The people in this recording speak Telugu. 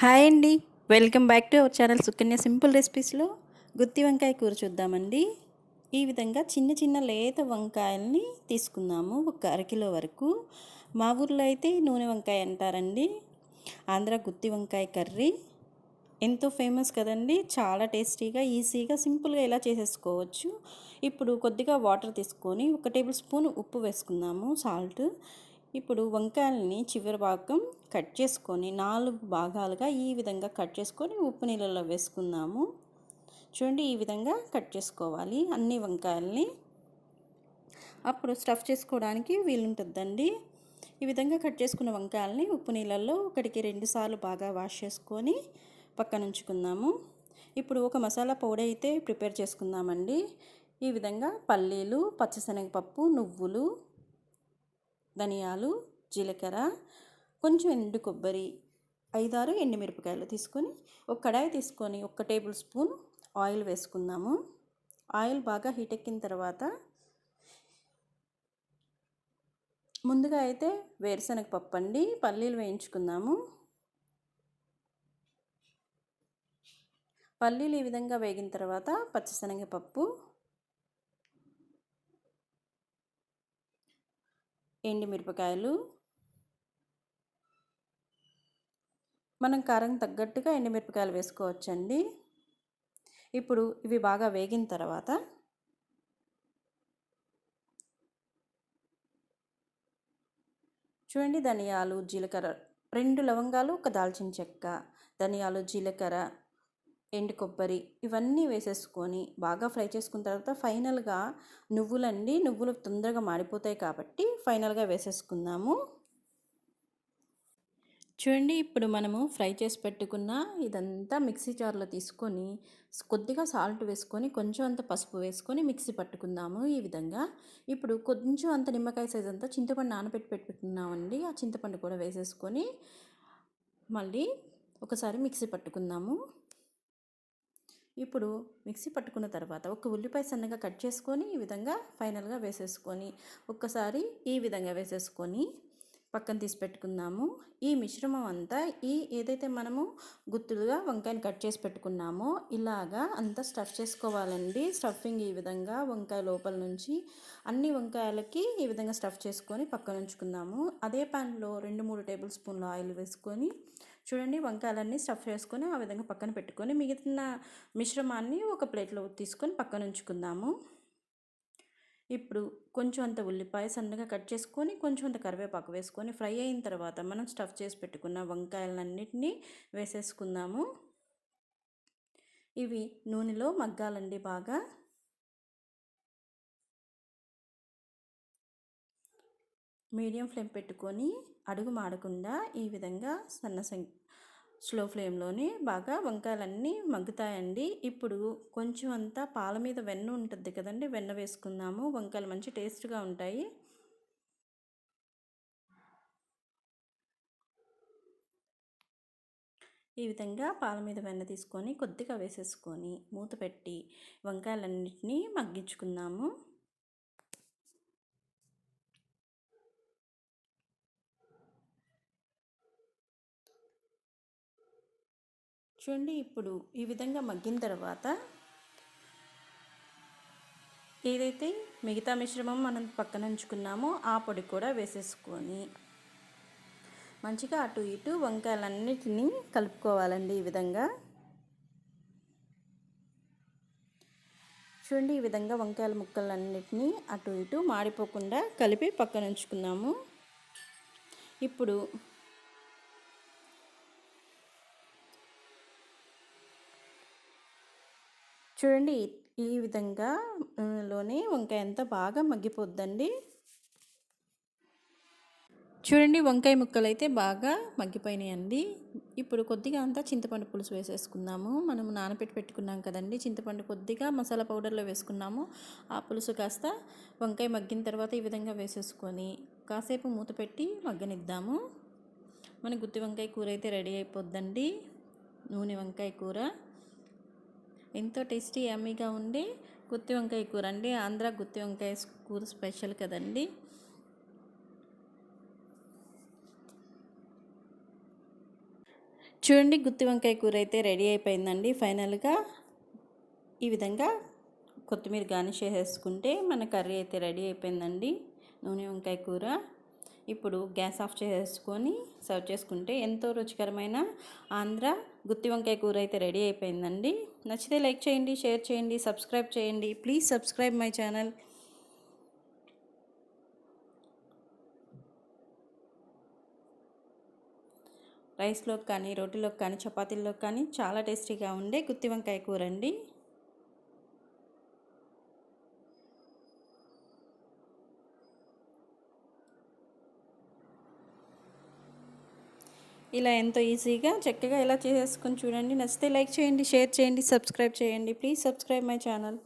హాయ్ అండి. Welcome back to our channel Sukanya simple రెసిపీస్లో గుత్తి వంకాయ కూర చూద్దామండి. ఈ విధంగా చిన్న చిన్న లేత వంకాయల్ని తీసుకుందాము ఒక అరకిలో వరకు. మా ఊర్లో అయితే నూనె వంకాయ అంటారండి. ఆంధ్ర గుత్తి వంకాయ కర్రీ. ఎంతో ఫేమస్ కదండి. చాలా టేస్టీగా ఈజీగా సింపుల్గా ఎలా చేసేసుకోవచ్చు. ఇప్పుడు కొద్దిగా వాటర్ తీసుకొని ఒక టేబుల్ స్పూన్ ఉప్పు వేసుకుందాము సాల్ట్. ఇప్పుడు వంకాయలని చివరి భాగం కట్ చేసుకొని నాలుగు భాగాలుగా ఈ విధంగా కట్ చేసుకొని ఉప్పు నీళ్ళలో వేసుకుందాము. చూడండి ఈ విధంగా కట్ చేసుకోవాలి అన్ని వంకాయల్ని. అప్పుడు స్టఫ్ చేసుకోవడానికి వీలుంటుందండి. ఈ విధంగా కట్ చేసుకున్న వంకాయలని ఉప్పు నీళ్ళల్లో ఒకటికి రెండు సార్లు బాగా వాష్ చేసుకొని పక్కన ఉంచుకుందాము. ఇప్పుడు ఒక మసాలా పౌడర్ అయితే ప్రిపేర్ చేసుకుందామండి. ఈ విధంగా పల్లీలు పచ్చిశనగపప్పు నువ్వులు ధనియాలు జీలకర్ర కొంచెం ఎండు కొబ్బరి ఐదారు ఎండుమిరపకాయలు తీసుకొని ఒక కడాయి తీసుకొని ఒక టేబుల్ స్పూన్ ఆయిల్ వేసుకుందాము. ఆయిల్ బాగా హీట్ ఎక్కిన తర్వాత ముందుగా అయితే వేరుశనగ పప్పు అండి పల్లీలు వేయించుకుందాము. పల్లీలు ఈ విధంగా వేగిన తర్వాత పచ్చిశనగపప్పు ఎండుమిరపకాయలు. మనం కారం తగ్గట్టుగా ఎండుమిరపకాయలు వేసుకోవచ్చండి. ఇప్పుడు ఇవి బాగా వేగిన తర్వాత చూడండి ధనియాలు జీలకర్ర రెండు లవంగాలు ఒక దాల్చిన చెక్క ధనియాలు జీలకర్ర ఎండు కొబ్బరి ఇవన్నీ వేసేసుకొని బాగా ఫ్రై చేసుకున్న తర్వాత ఫైనల్గా నువ్వులండి నువ్వులు తొందరగా మాడిపోతాయి కాబట్టి ఫైనల్గా వేసేసుకుందాము. చూడండి ఇప్పుడు మనము ఫ్రై చేసి పెట్టుకున్న ఇదంతా మిక్సీ జార్లో తీసుకొని కొద్దిగా సాల్ట్ వేసుకొని కొంచెం అంత పసుపు వేసుకొని మిక్సీ పట్టుకుందాము ఈ విధంగా. ఇప్పుడు కొంచెం అంత నిమ్మకాయ సైజ్ అంతా చింతపండు నానబెట్టి పెట్టుకున్నామండి ఆ చింతపండు కూడా వేసేసుకొని మళ్ళీ ఒకసారి మిక్సీ పట్టుకుందాము. ఇప్పుడు మిక్సీ పట్టుకున్న తర్వాత ఒక ఉల్లిపాయ సన్నగా కట్ చేసుకొని ఈ విధంగా ఫైనల్గా వేసేసుకొని ఒక్కసారి ఈ విధంగా వేసేసుకొని పక్కన తీసి పెట్టుకుందాము. ఈ మిశ్రమం అంతా ఈ ఏదైతే మనము గుత్తులుగా వంకాయని కట్ చేసి పెట్టుకున్నామో ఇలాగా అంతా స్టఫ్ చేసుకోవాలండి. స్టఫింగ్ ఈ విధంగా వంకాయ లోపల నుంచి అన్ని వంకాయలకి ఈ విధంగా స్టఫ్ చేసుకొని పక్కన ఉంచుకుందాము. అదే ప్యాన్లో రెండు మూడు టేబుల్ స్పూన్ల ఆయిల్ వేసుకొని చూడండి వంకాయలన్నీ స్టఫ్ చేసుకొని ఆ విధంగా పక్కన పెట్టుకొని మిగిలిన మిశ్రమాన్ని ఒక ప్లేట్లో తీసుకొని పక్కన ఉంచుకుందాము. ఇప్పుడు కొంచెం అంత ఉల్లిపాయ సన్నగా కట్ చేసుకొని కొంచెం అంత కరివేపాకు వేసుకొని ఫ్రై అయిన తర్వాత మనం స్టఫ్ చేసి పెట్టుకున్న వంకాయలన్నింటినీ వేసేసుకుందాము. ఇవి నూనెలో మగ్గాలండి బాగా. మీడియం ఫ్లేమ్ పెట్టుకొని అడుగు మాడకుండా ఈ విధంగా సన్న స్లో ఫ్లేమ్లోనే బాగా వంకాయలన్నీ మగ్గుతాయండి. ఇప్పుడు కొంచెం అంతా పాల మీద వెన్న ఉంటుంది కదండి వెన్న వేసుకుందాము. వంకాయలు మంచి టేస్ట్గా ఉంటాయి. ఈ విధంగా పాల మీద వెన్న తీసుకొని కొద్దిగా వేసేసుకొని మూత పెట్టి వంకాయలన్నింటినీ మగ్గించుకుందాము. చూడండి ఇప్పుడు ఈ విధంగా మగ్గిన తర్వాత ఏదైతే మిగతా మిశ్రమం మనం పక్కన ఉంచుకున్నామో ఆ పొడి కూడా వేసేసుకొని మంచిగా అటు ఇటు వంకాయలన్నిటినీ కలుపుకోవాలండి ఈ విధంగా. చూడండి ఈ విధంగా వంకాయల ముక్కలన్నిటినీ అటు ఇటు మాడిపోకుండా కలిపి పక్కన ఉంచుకున్నాము. ఇప్పుడు చూడండి ఈ విధంగా లోనే వంకాయ అంతా బాగా మగ్గిపోద్దండి. చూడండి వంకాయ ముక్కలు అయితే బాగా మగ్గిపోయినాయండి. ఇప్పుడు కొద్దిగా అంతా చింతపండు పులుసు వేసేసుకుందాము. మనము నానబెట్టి పెట్టుకున్నాం కదండి చింతపండు కొద్దిగా మసాలా పౌడర్లో వేసుకున్నాము. ఆ పులుసు కాస్త వంకాయ మగ్గిన తర్వాత ఈ విధంగా వేసేసుకొని కాసేపు మూత పెట్టి మగ్గనిద్దాము. మన గుత్తి వంకాయ కూర అయితే రెడీ అయిపోద్దండి. నూనె వంకాయ కూర. ఎంతో టేస్టీ యమ్మీగా ఉండే గుత్తి వంకాయ కూర అండి. ఆంధ్ర గుత్తి వంకాయ కూర స్పెషల్ కదండి. చూడండి గుత్తి వంకాయ కూర అయితే రెడీ అయిపోయిందండి. ఫైనల్గా ఈ విధంగా కొత్తిమీర గార్నిష్ చేసేసుకుంటే మన కర్రీ అయితే రెడీ అయిపోయిందండి. నూనె వంకాయ కూర ఇప్పుడు గ్యాస్ ఆఫ్ చేసేసుకొని సర్వ్ చేసుకుంటే ఎంతో రుచికరమైన ఆంధ్ర గుత్తి వంకాయ కూర అయితే రెడీ అయిపోయిందండి. నచ్చితే లైక్ చేయండి షేర్ చేయండి సబ్స్క్రైబ్ చేయండి. Please subscribe my channel. రైస్లోకి కానీ రోటీలోకి కానీ చపాతీల్లోకి కానీ చాలా టేస్టీగా ఉండే గుత్తి వంకాయ కూర అండి. ఇలా ఎంతో ఈజీగా చక్కగా ఎలా చేసేసుకొని చూడండి. నచ్చితే లైక్ చేయండి షేర్ చేయండి సబ్స్క్రైబ్ చేయండి. Please subscribe my channel.